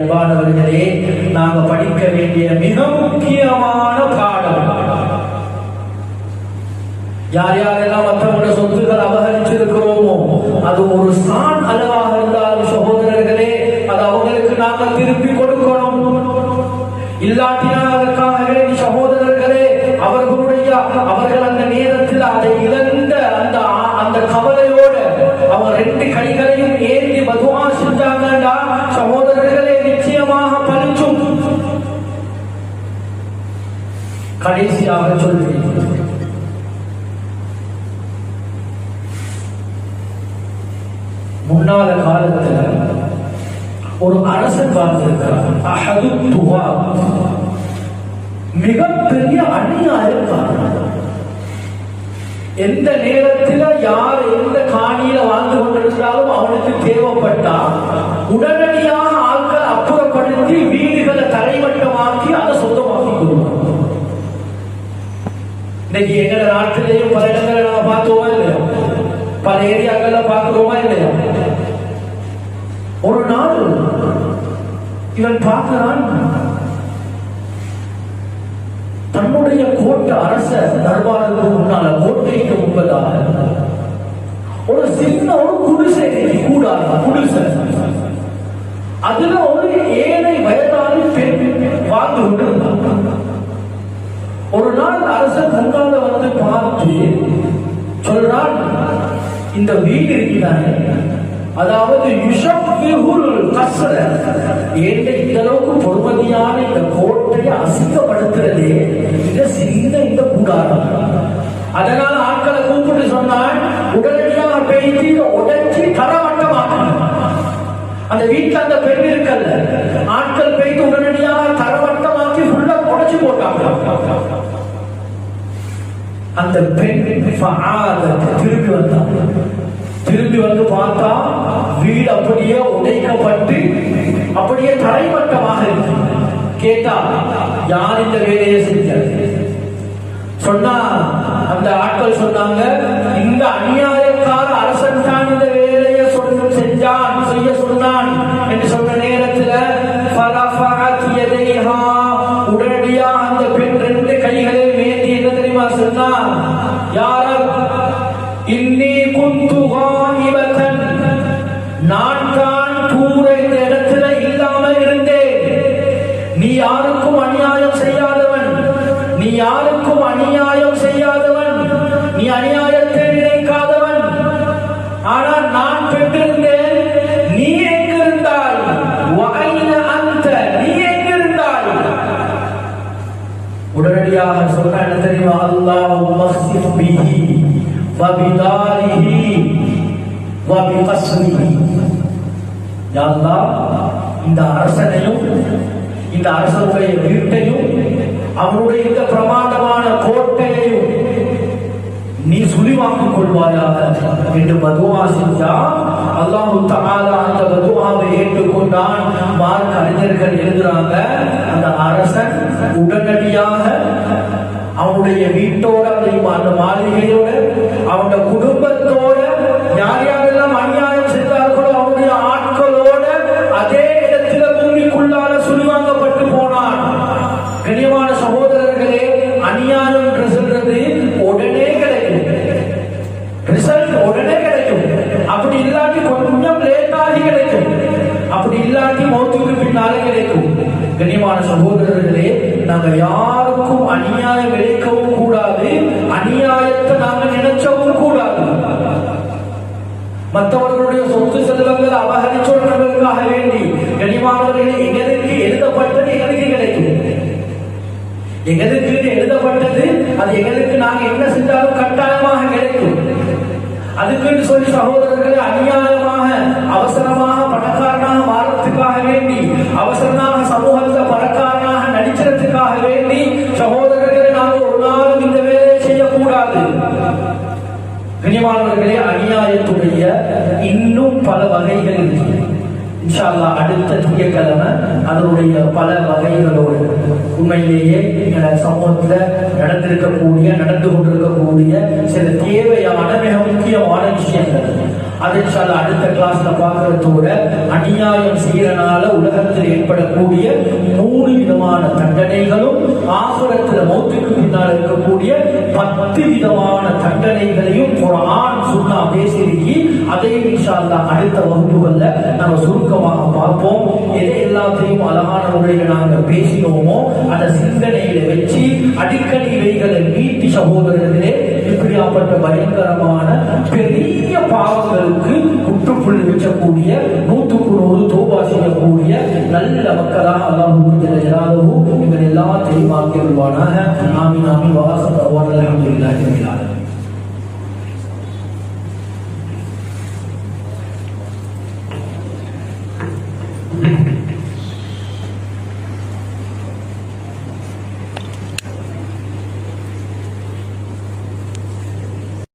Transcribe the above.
அன்பானவர்களே நாங்க படிக்க வேண்டிய மிக முக்கியமான பாடம். யார் யாரெல்லாம் மற்றவங்க சொத்துக்கள் அபகரிச்சிருக்கிறோமோ அது ஒரு சா கடைசியாக சொல்றேன் முன்னால காலத்துல ஒரு அரசன் வாழ்ந்திருக்கிறார் அஹது துவா மிகப்பெரிய அநியாயக்காரன் எந்த நேரத்தில் யார் எந்த காணி இன்னைக்கு எங்க நாட்டிலேயும் பல இடங்களை நாம பார்த்தோமா இல்லையா பல ஏரியாக்கள்ல பார்க்கிறோமா இல்லையா ஒரு நாள் இவன் பார்க்கிறான் தன்னுடைய கோட்டை அரச தர்பாருக்கு முன்னால கோட்டைக்கு முன்பதாக ஒரு சின்ன ஒரு குடிசை கூடாது குடிசை அதுல ஒரு ஏழை வயதான பெண் வாழ்ந்து கொண்டிருந்தார் ஒரு நாள் அரசன் முன்னால பார்த்து சொல்றான். இந்த வீடு இருக்கிறானே. அதாவது யுஷப்பிஹுல் ஏண்ட இந்த அளவுக்கு பொறுமதியான இந்த கோட்டையை அசிங்கப்படுத்துறதே? இந்த சின்ன இந்த கூடாரம் அதனால ஆட்களை கூப்பிட்டு சொன்னால் உடனடியாக பேசி உடைச்சி தரமட்டமாக்கணும் அந்த வீட்டுல அந்த பெண் இருக்கல்ல. ஆட்கள் பெய்து உடனடியாக அந்த பெண் திரும்பி திரும்பி வந்து பார்த்தா வீடு அப்படியே உடைக்கப்பட்டு அப்படியே தரைமட்டமாக இருக்கு. கேட்டா யார் இந்த வேலையை செஞ்சது சொன்னா அந்த ஆட்கள் சொன்னாங்க இந்த அநியாயக்கார அரசன் தான் இந்த வேலையை சொல்லி செஞ்சான் செய்ய சொன்னான். என்று சொன்ன நேரத்துல உடனடியாக உடனடியா அந்த பெண் ரெண்டு கைகளை மேந்தி என்ன தெரியுமா சொன்னா யாரப் இன்னி குந்து காயிபத்தன் நான் தான் கூட இந்த இடத்துல இல்லாமல் இருந்தேன். நீ யாருக்கும் அநியாயம் செய்யாதவன். நீ யாருக்கும் அநியாயம் செய்யாதவன். நீ அநியாயத்தை وبداره وبقصره. يا الله இந்த அரசனையும் இந்த அரசனுடைய வீட்டையும் அவனுடைய இந்த பிரமாண்டமான கோட்டையையும் நீ சுழிவாக்கிக் கொள்வாயாக என்று பதுவா செஞ்சா அல்லாஹு தகாலா அந்த பதுவாவை ஏற்றுக்கொண்டான். மார்க் அறிஞர்கள் எழுதுறாங்க அந்த அரசன் உடனடியாக அவனுடைய வீட்டோட அந்த அந்த மாளிகையோட அவங்க குடும்பத்தோட யார் யாரெல்லாம் அநியாயம் செய்தார்களோ அவருடைய ஆட்களோட அதே இடத்துல பூமிக்குள்ளால சுழிவாங்கப்பட்டு போனான். கனியமான சகோதரர்களே அநியாயம் என்று சொல்றது உடனே கிடைக்கும். ரிசல்ட் உடனே கிடைக்கும். அப்படி இல்லாட்டி கொஞ்சம் லேட்டாகி கிடைக்கும். அப்படி இல்லாட்டி மௌத்துக்கு பின்னாலே கிடைக்கும். கனியமான சகோதரர்களே நாங்கள் யாருக்கும் அநியாயம் இழைக்கவும் நாங்க கூடாது மற்றவர்களுடைய சொத்து செல்வங்கள் அபகரிச்சோர்களுக்காக வேண்டி கனிமானவர்களே எங்களுக்கு எழுதப்பட்டது எங்களுக்கு கிடைக்கும். எங்களுக்கு எழுதப்பட்டது அது எங்களுக்கு நாங்க என்ன செஞ்சாலும் கட்டாயமாக கிடைக்கும். அதுக்கு சொல்லி சகோதரர்களை அநியாயமாக அவசரமாக கனிமானவர்களே அநியாயத்துடைய இன்னும் பல வகைகள் இருக்கு. அடுத்த திங்கக்கிழமை அதனுடைய பல வகைகளோடு உண்மையிலேயே சமூகத்தில் சமூகத்துல நடந்திருக்கக்கூடிய நடந்து கொண்டிருக்கக்கூடிய சில தேவையான மிக முக்கியமான விஷயங்கள். அதை அடுத்த கிளாஸ்ல பார்க்கறதோட அநியாயம் செய்யறனால உலகத்தில் ஏற்படக்கூடிய மூணு விதமான தண்டனைகளும் ஆசுரத்தில் மௌத்துக்கு பின்னால் இருக்கக்கூடிய பத்து விதமான தண்டனைகளையும் குரான் சுன்னா பேசியிருக்கி அதே இன்ஷா அடுத்த வகுப்புகள்ல நம்ம சுருக்கமாக பார்ப்போம். எதை எல்லாத்தையும் அழகான முறையில் நாங்க பேசினோமோ அதை சிந்தனையில வச்சு அடிக்கடி இவைகளை மீட்டி சகோதரர்களே இப்படியாப்பட்ட பயங்கரமான பெரிய பாவங்களுக்கு முற்றுப்புள்ளி வைக்கக்கூடிய நூற்றுக்கு நூறு தோபா செய்யக்கூடிய நல்ல மக்களாக அல்லாஹ் எல்லாரும் இவன் எல்லாத்தையும் ஆக்கிடுவானாக ஆமீன் ஆமீன். வாசல் அல்ஹம்துலில்லாஹி ரபில் ஆலமீன்.